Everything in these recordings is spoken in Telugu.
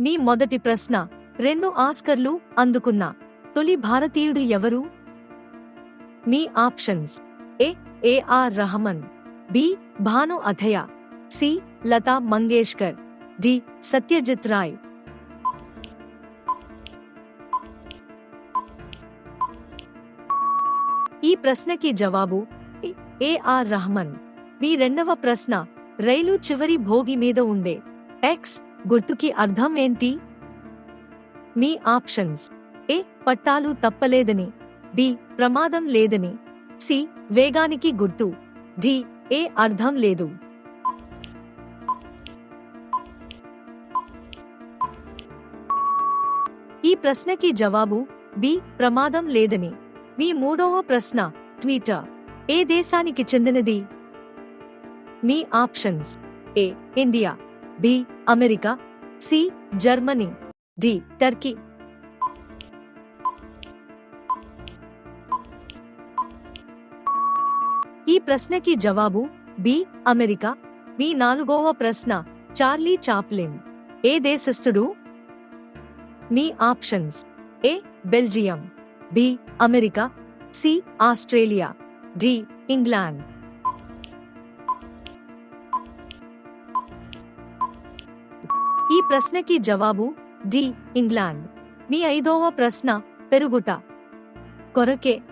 మీ మొదటి ప్రశ్న. రెండు ఆస్కర్లు అందుకున్న. తొలి భారతీయుడు ఎవరు? మీ options. A A R Rahman. B Bhanu Athaiya. C Lata Mangeshkar. D Satyajit Ray. ఈ ప్రశ్నకి జవాబు ఏ- ఏఆర్ రహమాన్. మీ రెండవ ప్రశ్న రైలు చివరి భోగి మీద ఉండే. ఎక్స్ గుర్తుకి అర్థం ఏంటి? మీ ఆప్షన్స్. ఏ. పట్టాలు తప్పలేదని. బి. ప్రమాదం లేదని. సి. వేగానికి గుర్తు. డి. ఏ. అర్థం లేదు. ఈ ప్రశ్నకి జవాబు బి. ప్రమాదం లేదని. మీ మూడవ ప్రశ్న ట్వీటర్. ఏ దేశానికి చెందినది? మీ options. A. India. B America. C Germany. D Turkey. ఈ ప్రశ్నకి జవాబు బి అమెరికా. మీ నాలుగవ ప్రశ్న చార్లీ చాప్లిన్. ఏ దేశస్థుడు? మీ options. A Belgium. B America. C Australia. D England. ప్రశ్నకి జవాబు డి. ఇంగ్లాండ్. మీ ఐదవ ప్రశ్న పెరుగుట. కొరకే.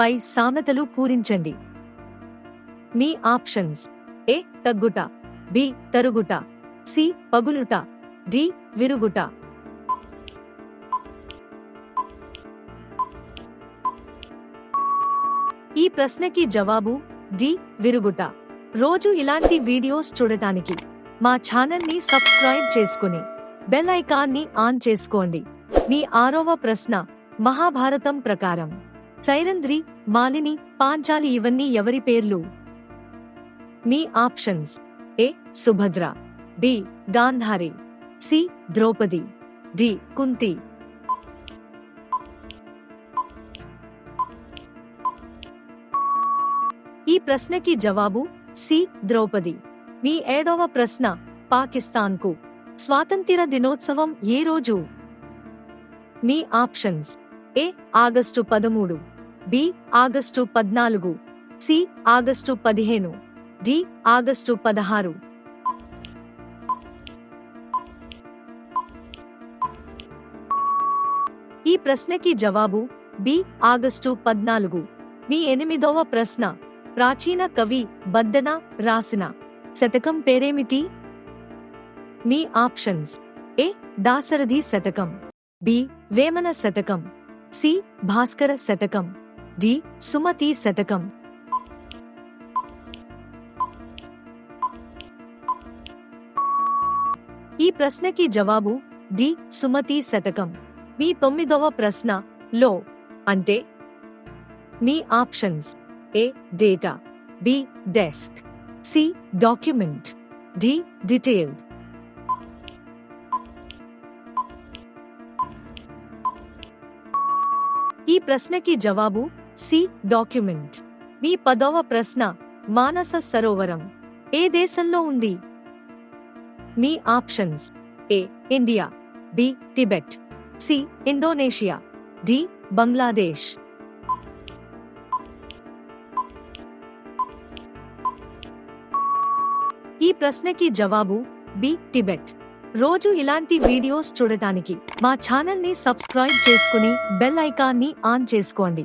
పై సామెతలు పూరించండి. మీ ఆప్షన్స్. ఏ. తగ్గుట. బి. తరుగుట. సి. పగులుట. డి. విరుగుట. ఈ ప్రశ్నకి జవాబు డి. విరుగుట. రోజు ఇలాంటి వీడియోస్ చూడటానికి మా ఛానల్ని సబ్స్క్రైబ్ చేసుకుని బెల్ ఐకాన్ని ఆన్ చేసుకోండి. మీ ఆరవ ప్రశ్న మహాభారతం ప్రకారం. సైరంధ్రి మాలిని పాంచాలి ఇవన్నీ ఎవరి పేర్లు? మీ options. A Subhadra. B Gandhari. C Draupadi. D Kunti. ఈ ప్రశ్నకి జవాబు సి ద్రౌపది. మీ ఏడవ ప్రశ్న పాకిస్తాన్కు. స్వాతంత్ర దినోత్సవం ఏ రోజు? మీ ఆప్షన్స్. ఏ ఆగస్టు పదమూడు. బి ఆగస్టు పద్నాలుగు. సి ఆగస్టు పదిహేను. డి ఆగస్టు పదహారు. ఈ ప్రశ్నకి జవాబు బి ఆగస్టు పద్నాలుగు. మీ ఎనిమిదవ ప్రశ్న. ప్రాచీన కవి బద్దన రాసిన. శతకం పేరేమిటి? మీ ఆప్షన్స్. ఏ. దాసరథి శతకం. బి. వేమన శతకం. సి. భాస్కర శతకం. డి. సుమతి శతకం. ఈ ప్రశ్నకి జవాబు డి. సుమతి శతకం. మీ తొమ్మిదవ ప్రశ్న లో. అంటే మీ options. A. Data. B. Desk. C document D detailed ఈ ప్రశ్నకి జవాబు సి డాక్యుమెంట్ మీ పదవ ప్రశ్న మానస సరోవరం. ఏ దేశంలో ఉంది? మీ options. A India B Tibet C Indonesia D Bangladesh ఈ ప్రశ్నకి జవాబు బి టిబెట్. రోజు ఇలాంటి వీడియోస్ చూడటానికి మా ఛానల్ని సబ్స్క్రైబ్ చేసుకుని బెల్ ఐకాన్ని ఆన్ చేసుకోండి.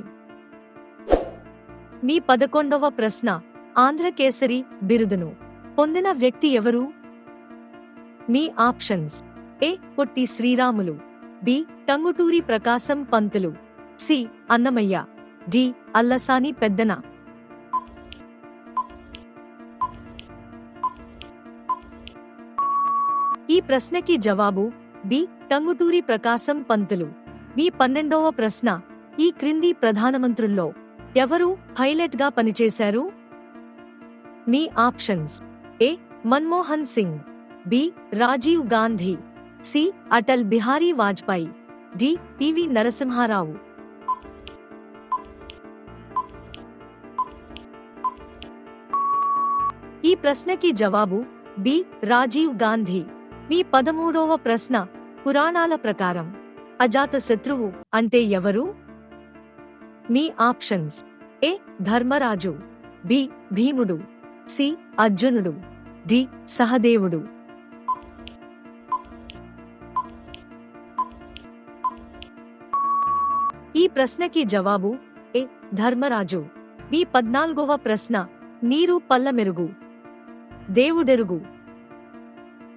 మీ పదకొండవ ప్రశ్న ఆంధ్రకేసరి బిరుదును పొందిన వ్యక్తి ఎవరు? మీ options A Potti Sriramulu B Tanguturi Prakasam Pantulu C Annamayya D Allasani Peddana. ఈ ప్రశ్నకి జవాబు బి. టంగుటూరి ప్రకాశం పంతులు. మీ పన్నెండవ ప్రశ్న. ఈ క్రింది ప్రధానమంత్రుల్లో ఎవరు పైలట్గా పనిచేశారు? మీ options. A. Manmohan Singh. B. Rajiv Gandhi. C. Atal Bihari Vajpayee. D. P V Narasimha Rao. ఈ ప్రశ్నకి జవాబు బి. రాజీవ్ గాంధీ. మీ పదమూడవ ప్రశ్న పురాణాల ప్రకారం. అజాత శత్రువు అంటే ఎవరు? మీ ఆప్షన్స్. ఏ. ధర్మరాజు. బి. భీముడు. సి. అర్జునుడు. డి. సహదేవుడు. ఈ ప్రశ్నకి జవాబు ఏ. ధర్మరాజు. మీ పద్నాలుగవ ప్రశ్న నీరు పల్లమెరుగు. దేవుడెరుగు.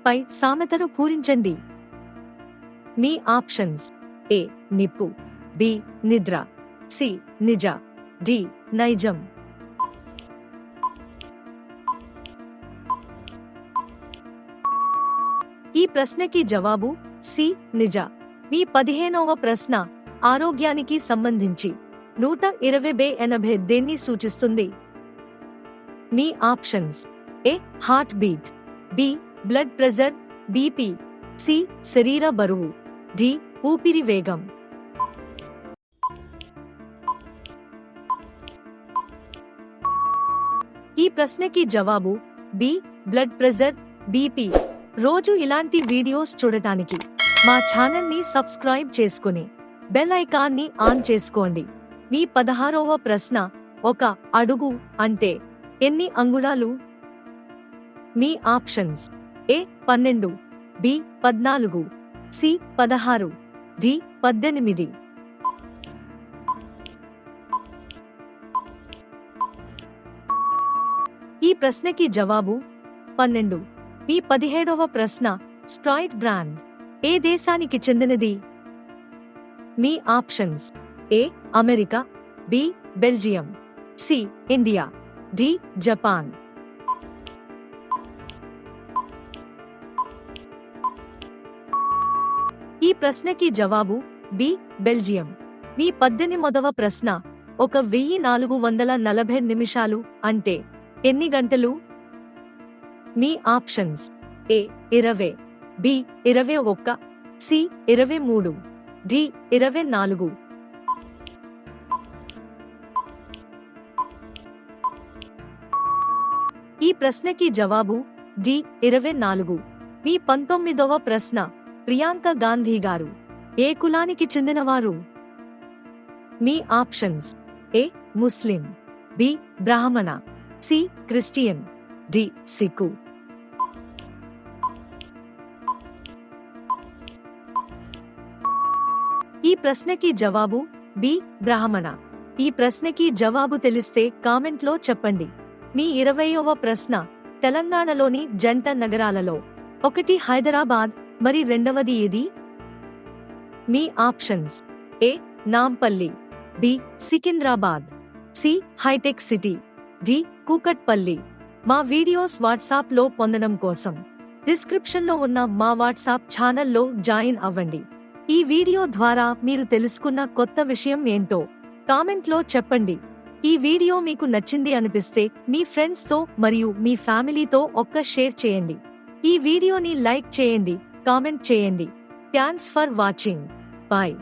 పై సామెతను పూరించండి. మీ ఆప్షన్స్. ఏ. నిప్పు. బి. నిద్ర. సి. నిజ. డి. నైజం. ఈ ప్రశ్నకి జవాబు సి. నిజ. మీ పదిహేనవ ప్రశ్న ఆరోగ్యానికి సంబంధించి. నూట ఇరవై బే ఎనభై దేన్ని సూచిస్తుంది? మీ options. A. Heart beat. B. Blood pressure BP C శరీర బరువు డి ఊపిరి వేగం. ఈ ప్రశ్నకి జవాబు బి బ్లడ్ ప్రెజర్ బీపీ. రోజు ఇలాంటి వీడియోస్ చూడటానికి మా ఛానల్ని సబ్స్క్రైబ్ చేసుకుని బెల్ ఐకాన్ని ఆన్ చేసుకోండి. మీ పదహారవ ప్రశ్న ఒక అడుగు అంటే ఎన్ని అంగుళాలు? మీ ఆప్షన్స్. ఏ పన్నెండు బి పద్నాలుగు సి పదహారు డి పద్దెనిమిది. ఈ ప్రశ్నకి జవాబు పన్నెండు మీ పదిహేడవ ప్రశ్న స్ట్రాయిట్ బ్రాండ్. ఏ దేశానికి చెందినది? మీ options A America B Belgium C India D Japan. ప్రశ్నకి జవాబు బి బెల్జియం. మీ పద్దెనిమిదవ ప్రశ్న ఒక వెయ్యి నాలుగు వందల నలభై నిమిషాలు అంటే ఎన్ని గంటలు? మీ ఆప్షన్స్ ఏ ఇరవై బి ఇరవై ఒక్క సి ఇరవై మూడు డి ఇరవై నాలుగు. ఈ ప్రశ్నకి జవాబు డి ఇరవై నాలుగు. మీ పంతొమ్మిదవ ప్రశ్న ప్రియాంక గాంధీ గారు. ఏ కులానికి చెందినవారు? మీ ఆప్షన్స్. ఏ. ముస్లిం. బి. బ్రాహ్మణ. సి. క్రిస్టియన్. డి. సిక్కు. ఈ ప్రశ్నకి జవాబు బి. బ్రాహ్మణ. ఈ ప్రశ్నకి జవాబు తెలిస్తే కామెంట్లో చెప్పండి. మీ ఇరవయవ ప్రశ్న తెలంగాణలోని జంట నగరాలలో. ఒకటి హైదరాబాద్ మరి రెండవది ఏది? మీ options. A. Nampally. B. Secunderabad. C. Hitech city. D. Kukatpally. మా వీడియోస్ వాట్సాప్లో పొందడం కోసం. డిస్క్రిప్షన్లో ఉన్న మా వాట్సాప్ ఛానల్లో జాయిన్ అవ్వండి. ఈ వీడియో ద్వారా మీరు తెలుసుకున్న కొత్త విషయం ఏంటో కామెంట్లో చెప్పండి. ఈ వీడియో మీకు నచ్చింది అనిపిస్తే మీ ఫ్రెండ్స్తో మరియు మీ ఫ్యామిలీతో ఒక్క షేర్ చేయండి. ఈ వీడియోని లైక్ చేయండి. కామెంట్ చేయండి. Thanks for watching. బాయ్.